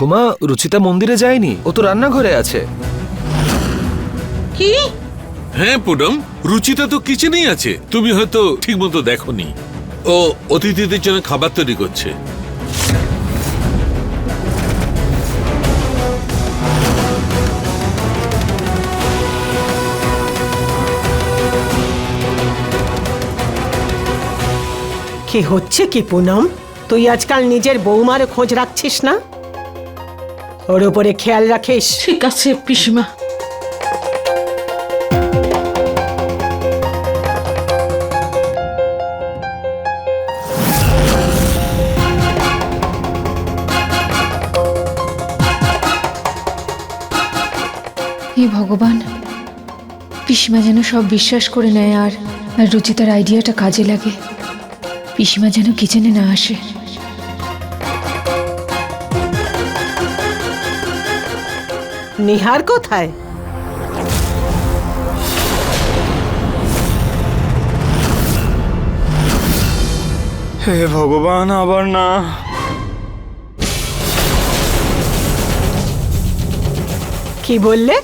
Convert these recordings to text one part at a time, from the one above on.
ঠাকুমা রুচিতা মন্দিরে যায়নি? ও তো রান্নাঘরে আছে। কি? হ্যাঁ পুনম রুচিতা তো কিচেনেই আছে। তুমি হয়তো ঠিকমতো দেখোনি। ও অতিথিদের জন্য খাবার তৈরি করছে। কি হচ্ছে কি পুনম? তুই আজকাল নিজের বৌমার খোঁজ রাখছিস না? ওর উপরে খেয়াল রাখিস। ঠিক আছে পিসিমা। হে ভগবান পিসিমা যেন সব বিশ্বাস করে নেয় আর আর রুচিতার আইডিয়াটা কাজে লাগে। পিসিমা যেন কিচেনে না আসে। নিহার কোথায়? হে ভগবান আবার না। কি বললে?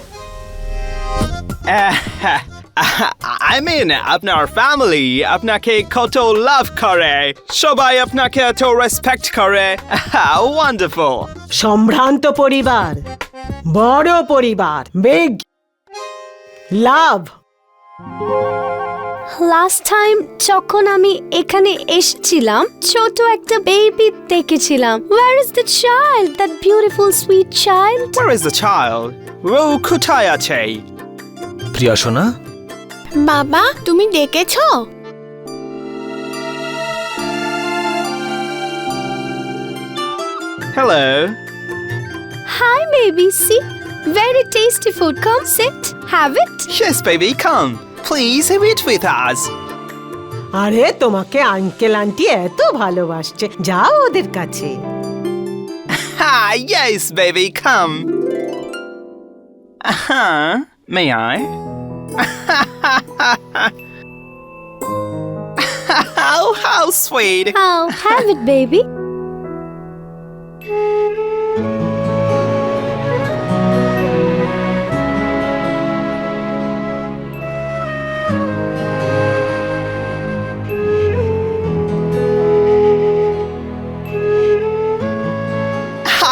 আই মিন আপনার ফ্যামিলি আপনাকে কত লাভ করে সবাই আপনাকে এত রেসপেক্ট করে। ওয়ান্ডারফুল সম্ভ্রান্ত পরিবার বড় পরিবার বিগ লাভ লাস্ট টাইম যখন আমি এখানে এসেছিলাম ছোট একটা বেবি দেখেছিলাম। Where is the child that beautiful sweet child Where is the child? ও কোথায় আছে? প্রিয়া সোনা? বাবা তুমি ডেকেছো? Hello. Hi baby see very tasty food come sit have it Yes, baby, come. Please eat with us. আরে তোমাকে uncle aunty এত ভালোবাসছে যাও ওদের কাছে Ah, yes, baby, come. Uh-huh. May I? oh, how sweet. How have it baby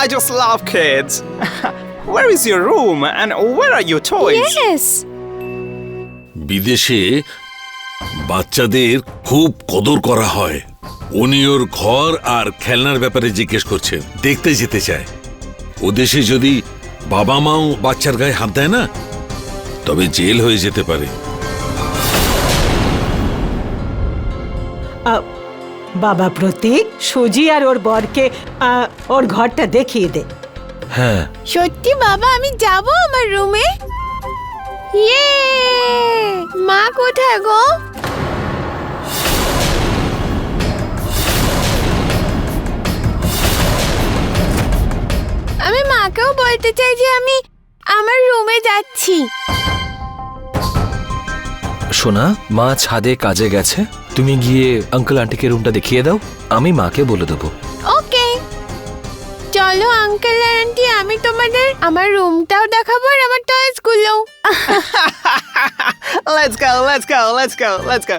I just love kids. Where is your room and where are your toys? Yes বিদেশে বাচ্চাদের খুব কদর করা হয়। উনি ওর ঘর আর খেলনার ব্যাপারে জিজ্ঞেস করছেন দেখতে যেতে চায়। ও দেশে যদি বাবা মাও বাচ্চার গায়ে হাত দেয় না তবে জেল হয়ে যেতে পারে। বাবা প্রতীক সুজি আর ওর বরকে ওর ঘরটা দেখিয়ে দে। হ্যাঁ। সত্যি বাবা আমি যাব আমার রুমে? ইয়ে! মা কোথায় গো? আমি মাকেও বলতে চাই যে আমি আমার রুমে যাচ্ছি। সোনা মা ছাদে কাজে গেছে? তুমি গিয়ে আঙ্কেল আন্টিকে রুমটা দেখিয়ে দাও আমি মাকে বলে দেবো। ওকে। চলো আঙ্কেল আর আন্টি আমি তোমাদের আমার রুমটাও দেখাবো আর আমার টয়েসগুলো। Go let's go let's go let's go go.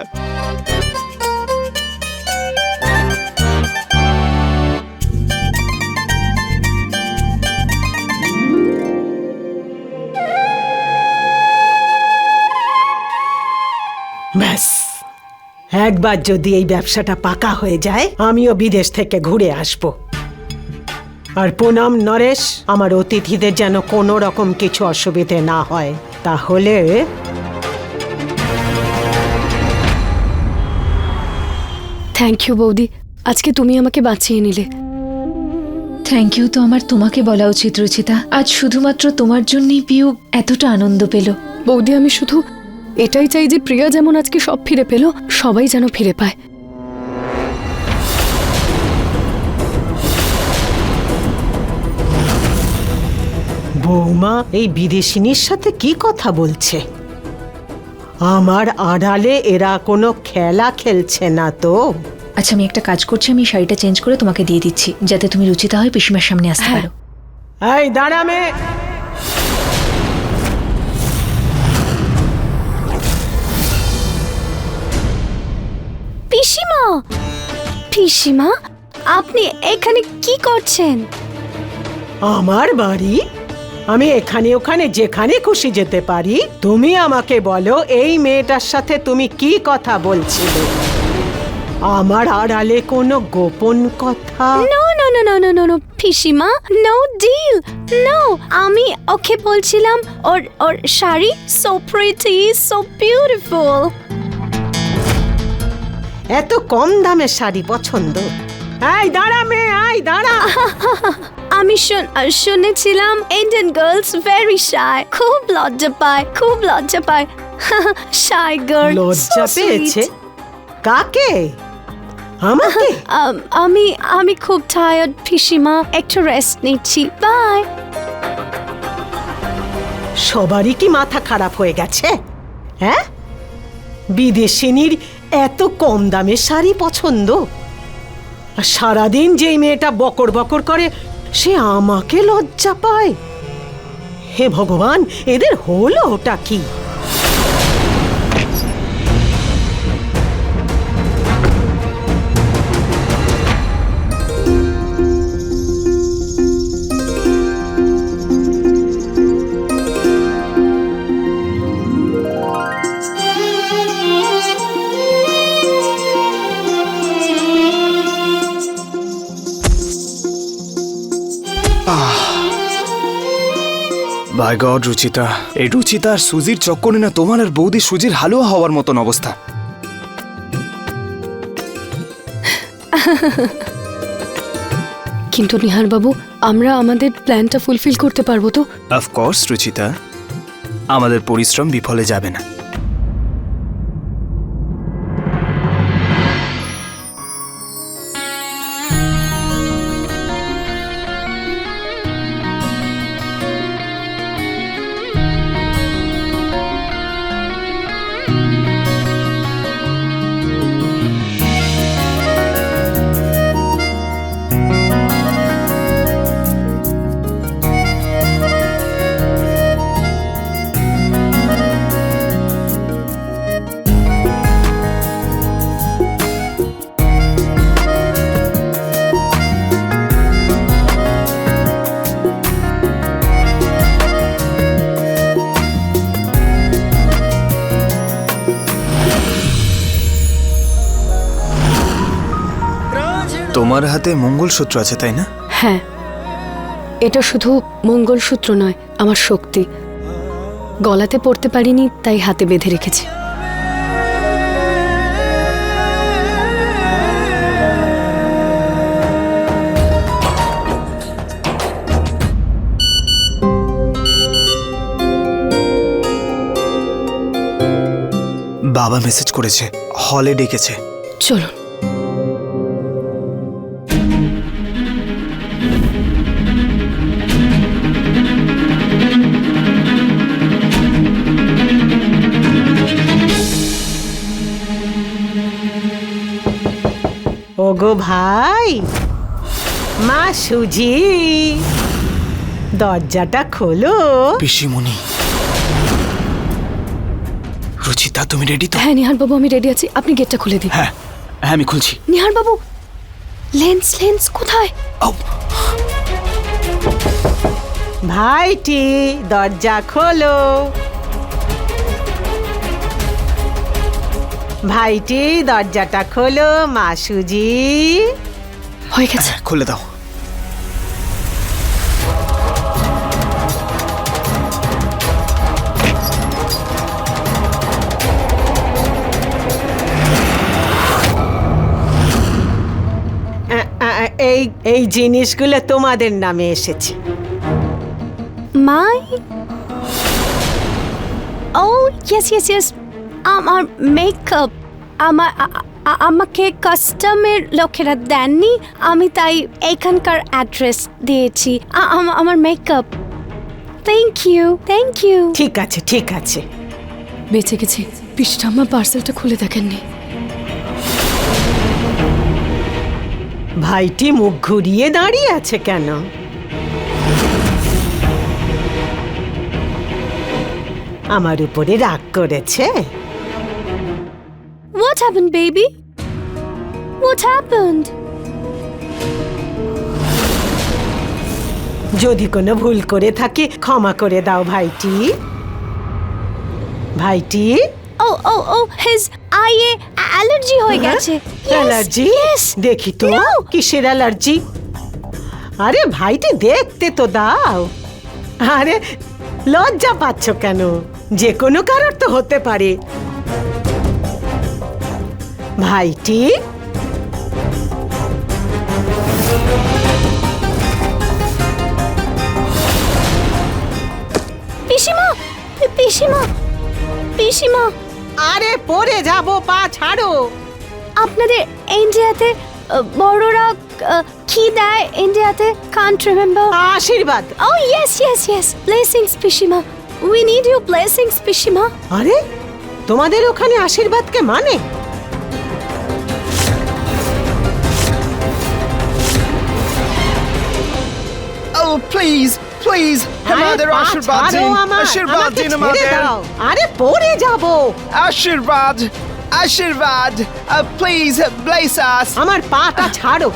একবার যদি এই ব্যবসাটা পাকা হয়ে যায় আমিও বিদেশ থেকে ঘুরে আসব। আর পুনম নরেশ আমার অতিথিদের যেন কোনো রকম কিছু অসুবিধে না হয় তাহলে থ্যাংক ইউ বৌদি। আজকে তুমি আমাকে বাঁচিয়ে নিলে। থ্যাংক ইউ তো আমার তোমাকে বলা উচিত রুচিতা। আজ শুধুমাত্র তোমার জন্যই পিউ এতটা আনন্দ পেল। বৌদি আমি শুধু এটাই চাই যে প্রিয়া যেমন আজকে সব ফিরে পেল সবাই যেন ফিরে পায়। বৌমা এই বিদেশিনীর সাথে কি কথা বলছে? আমার আড়ালে এরা কোনো খেলা খেলছে না তো। আচ্ছা আমি একটা কাজ করছি আমি শাড়িটা চেঞ্জ করে তোমাকে দিয়ে দিচ্ছি যাতে তুমি রুচিতা হয় পিসিমার সামনে আসতে হ্যাঁ। পারো। এই দাঁড়া মে পিসিমা? পিসিমা আপনি এখানে কি করছেন? আমার বাড়ি? আমি এখানে ওখানে যেখানে খুশি যেতে পারি। তুমি আমাকে বলো এই মেয়েটার সাথে তুমি কি কথা বলছিলে? আমার আড়ালে কোনো গোপন কথা? No no no no no no no পিসিমা নো ডিল নো আমি ওকে বলছিলাম ওর ওর sari so pretty so beautiful এত কম দামের শাড়ি পছন্দ। এই দাঁড়া মেয়ে এই দাঁড়া। আমি শুন- শুনেছিলাম ইন্ডিয়ান গার্লস ভেরি শাই খুব লজ্জা পায় খুব লজ্জা পায়। শাই গার্ল লজ্জা পেয়েছে? কাকে? আমাকে? আমি আমি খুব টায়ার্ড পিসিমা একটু রেস্ট নিচ্ছি বাই সবারই কি মাথা খারাপ হয়ে গেছে হ্যাঁ? বিদেশিনীর এত কম দামের শাড়ি পছন্দ? আর সারাদিন যেই মেয়েটা বকর বকর করে, সে আমাকে লজ্জা পায়। হে ভগবান, এদের হলো ওটা কি? By God Ruchita. এই রুচিতা আর সুজির চক্করে না তোমার আর বৌদি সুজির হালুয়া হওয়ার মতন অবস্থা। কিন্তু নিহার বাবু আমরা আমাদের প্ল্যানটা ফুলফিল করতে পারব তো? Of course Ruchita. আমাদের পরিশ্রম বিফলে যাবে না। তোমার হাতে মঙ্গলসূত্র আছে তাই না? হ্যাঁ। এটা শুধু মঙ্গলসূত্র নয় আমার শক্তি। গলাতে পড়তে পারিনি তাই হাতে বেঁধে রেখেছি। বাবা মেসেজ করেছে হলে ডেকেছে। চলুন। ওগো ভাই। মা সুজি দরজাটা খোলো। পিসিমণি রুচিতা তুমি রেডি তো? হ্যাঁ নিহার বাবু আমি রেডি আছি। আপনি গেটটা খুলে দিন। হ্যাঁ হ্যাঁ আমি খুলছি। নিহার বাবু লেন্স লেন্স কোথায় ভাইটি দরজা খোলো। ভাইটি দরজাটা খোলো মা সুজি হয়ে গেছে। হ্যাঁ, খুলে দাও। এই এই জিনিসগুলো তোমাদের নামে এসেছে। My? Oh yes yes yes আমার মেকআপ আমার আমাকে কাস্টমের লোকেরা দেননি আমি তাই এখানকার অ্যাড্রেস দিয়েছি। আমার makeup thank you thank you ঠিক আছে ঠিক আছে। বেঁচে গেছি। আমার পার্সেলটা খুলে দেখেননি। ভাইটি মুখ ঘুরিয়ে দাঁড়িয়ে আছে কেন? আমার উপরে রাগ করেছে? What happened, baby? What happened? যদি কোনো ভুল করে থাকি ক্ষমা করে দাও ভাইটি। ভাইটি? Oh, oh, oh, his eye allergy হয়ে গেছে। Yes, allergy. দেখি তো. কিসের অ্যালার্জি আরে ভাইটি দেখতে তো দাও। আরে লজ্জা পাচ্ছ কেন? যে কোনো কারোর তো হতে পারে। ভাইটি পিসিমা পিসিমা পিসিমা আরে পড়ে যাব পা ছাড়ো আপনাদের ইন্ডিয়াতে বড়রা কি দেয় ইন্ডিয়াতে কান্ট রিমেম্বার আশীর্বাদ Oh, yes, yes, yes. Blessings, Pishima. We need your blessings, Pishima. আরে তোমাদের ওখানে আশীর্বাদকে মানে Oh, please, please, আমাদের আশীর্বাদ দিন আশীর্বাদ দিন আমাদের। আরে পড়ে যাব। আশীর্বাদ আশীর্বাদ প্লিজ ব্লেস আস আমার পাটা ছাড়ো।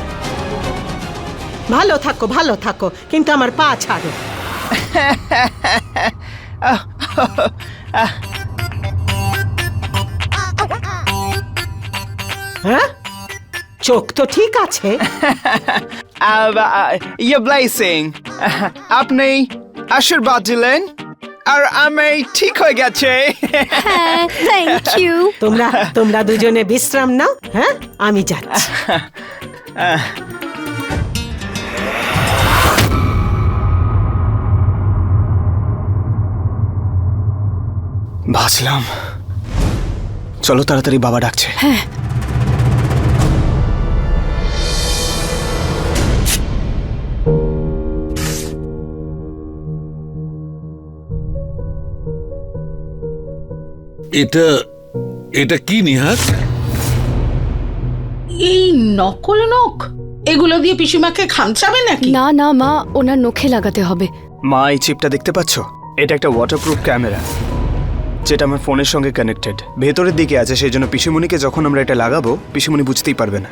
ভালো থাকো ভালো থাকো কিন্তু আমার পা ছাড়ো। হ্যাঁ? চোখ তো ঠিক আছে। ইয়ে ব্লেসিং আপনি আশীর্বাদ দিলেন আর আমি ঠিক হয়ে গেছে। thank তোমরা তোমরা দুজনে বিশ্রাম নাও হ্যাঁ? আমি যাচ্ছি। ভাসলাম। চলো তাড়াতাড়ি বাবা ডাকছে। এটা এটা কি নিহার? এই নকল নখ? এগুলো দিয়ে পিসিমাকে খামচাবে নাকি? না না মা ওনার নখে লাগাতে হবে। মা এই চিপটা দেখতে পাচ্ছ? এটা একটা ওয়াটারপ্রুফ ক্যামেরা যেটা আমার ফোনের সঙ্গে কানেক্টেড ভেতরের দিকে আছে সেই জন্য পিসিমণিকে যখন আমরা এটা লাগাবো পিসিমণি বুঝতেই পারবে না।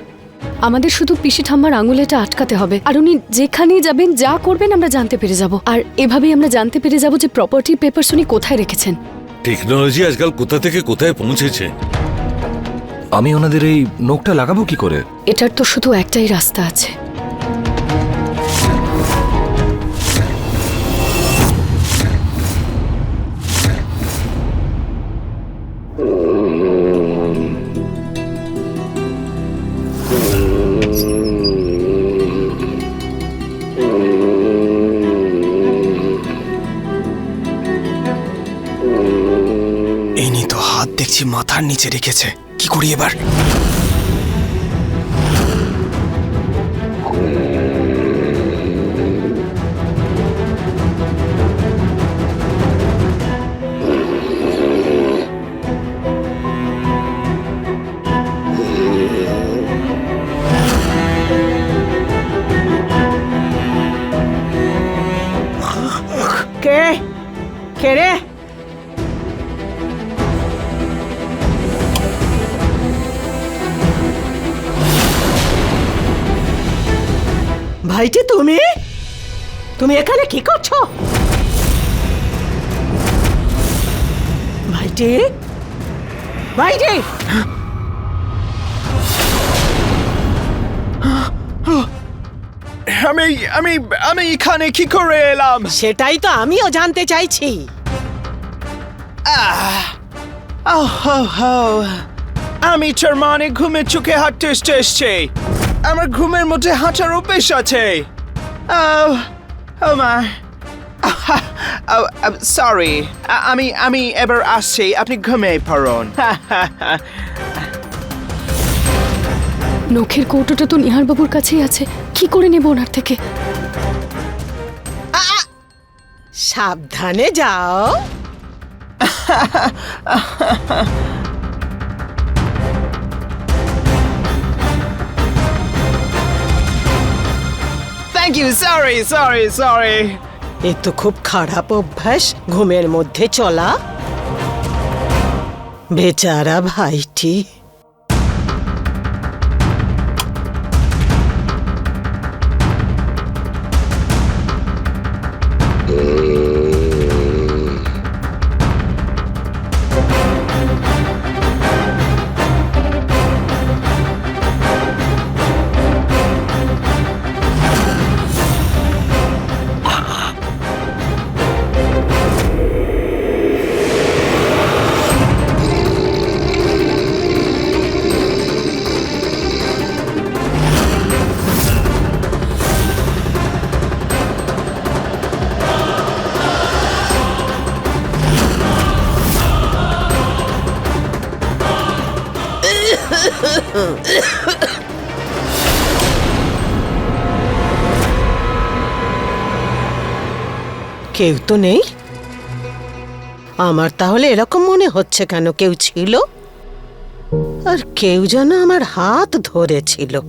আমাদের শুধু পিসি ঠাম্মার আঙুলেটা আটকাতে হবে আর উনি যেখানেই যাবেন যা করবেন আমরা জানতে পেরে যাব। আর এভাবেই আমরা জানতে পেরে যাব যে প্রপার্টি পেপারস উনি কোথায় রেখেছেন। টেকনোলজি আজকাল কোথা থেকে কোথায় পৌঁছেছে? আমি ওনাদের এই নোকটা লাগাবো কি করে? এটার তো শুধু একটাই রাস্তা আছে। মাথার নিচে রেখেছে। কি করি এবার? কে? কে রে? ভাইটি তুমি? তুমি এখানে কি করছ? ভাইটি? ভাইটি! আমি আমি আমি এখানে কি করে এলাম? সেটাই তো আমিও জানতে চাইছি। ho. আমি তোর মানে ঘুমের চোখে হাঁটতে এসছি। আমার ঘুমের মধ্যে হাঁটার অভ্যেস আছে. Oh, সরি আমি আমি এবার আসছি আপনি ঘুমিয়ে পড়ুন। নখের কৌটোটা তো নিহারবাবুর কাছেই আছে। কি করে নেব ওনার থেকে? সাবধানে যাও। Thank you sorry sorry sorry এ তো খুব খারাপ অভ্যাস, ঘুমের মধ্যে চলা। বেচারা ভাইটি। কেউ তো নেই। আমার তাহলে এরকম মনে হচ্ছে কেন? কেউ ছিল? আর কেউ যেন আমার হাত ধরেছিল।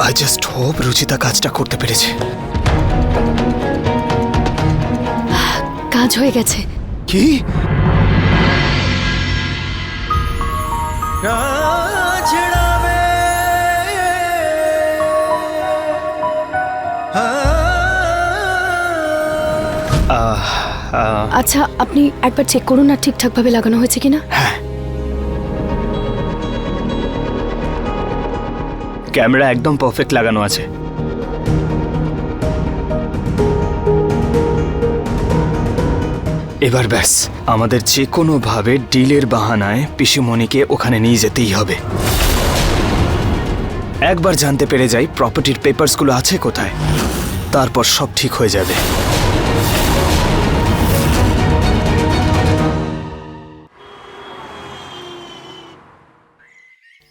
আই জাস্ট হোপ রুচিতা কাজটা করতে পেরেছে। কাজ হয়ে গেছে। কি? আচ্ছা আপনি একবার চেক করুন না ঠিকঠাক ভাবে লাগানো হয়েছে কিনা। ক্যামেরা একদম পারফেক্ট লাগানো আছে। এবার ব্যাস আমাদের যে কোনোভাবে ডিলের বাহানায় পিসিমণিকে ওখানে নিয়ে যেতেই হবে। একবার জানতে পেরে যাই প্রপার্টির পেপারসগুলো আছে কোথায়। তারপর সব ঠিক হয়ে যাবে।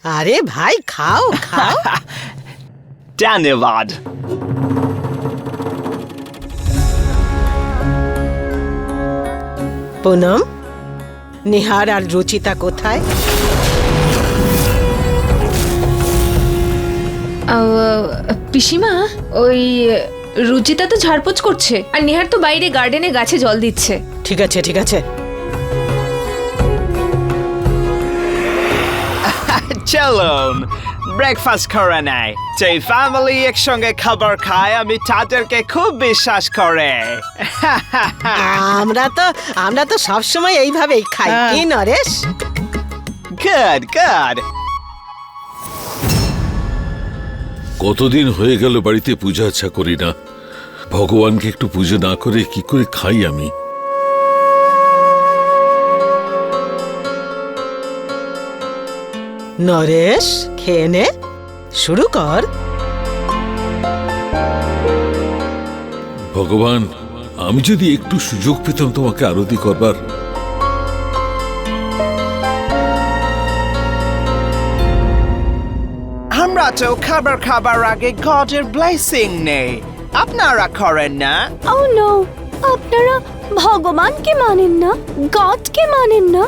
আরে ভাই খাও খাও। ধন্যবাদ। পুনম নিহার আর রুচিতা কোথায়? আহ, পিসিমা ওই রুচিতা তো ঝাড়পোছ করছে আর নেহার তো বাইরে গার্ডেনে গাছে জল দিচ্ছে। ঠিক আছে ঠিক আছে। চলুন ব্রেকফাস্ট করে নেয়। যে ফ্যামিলি একসঙ্গে খাবার খায় আমি তাদেরকে খুব বিশ্বাস করে। আমরা তো আমরা তো সবসময় এইভাবেই খাই কি নরেশ? গুড গুড কতদিন হয়ে গেল বাড়িতে পূজা আচ্ছা করি না। ভগবানকে একটু পুজো না করে কি করে খাই আমি? নরেশ খেয়ে নে। শুরু কর। ভগবান আমি যদি একটু সুযোগ পেতাম তোমাকে আরতি করবার। আমরা তো খাবার খাবার আগে গডের ব্লেসিং নেই। আপনারা করেন না? Oh no. আপনারা ভগবানকে মানেন না গডকে মানেন না।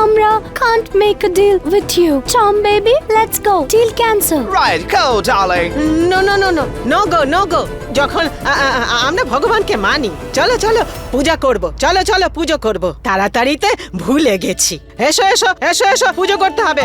আমরা can't make a deal with you Tom baby let's go deal cancel right go darling no no no no no go no go যখন আ- আ- আ- আমরা ভগবানকে মানি। চলো চলো পূজা করব। চলো চলো পুজো করব। তাড়াতাড়িতে ভুলে গেছি। এসো এসো এসো এসো পুজো করতে হবে।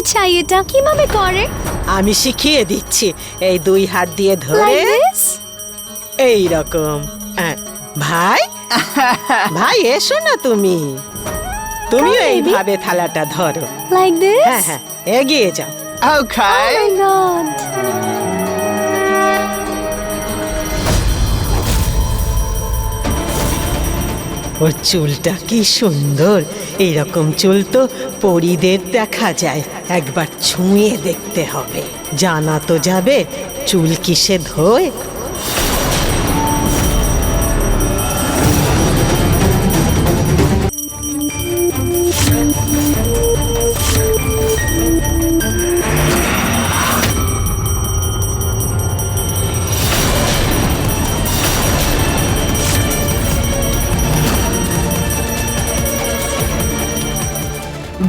করতে চাই এটা কীভাবে করে? আমি শিখিয়ে দিচ্ছি। এই দুই হাত দিয়ে ধরে এই রকম। ভাই? ভাই এসো না তুমি। তুমিও এইভাবে থালাটা ধরো। This? হ্যাঁ হ্যাঁ এগিয়ে যাও। Okay. Oh. ওর চুলটা কি সুন্দর। এইরকম চুল তো পরীদের দেখা যায়। একবার ছুঁয়ে দেখতে হবে। জানা তো যাবে চুল কিসে ধোয়?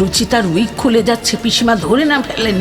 রুচিতার উইক খুলে যাচ্ছে পিসিমা ধরে না ফেলেন।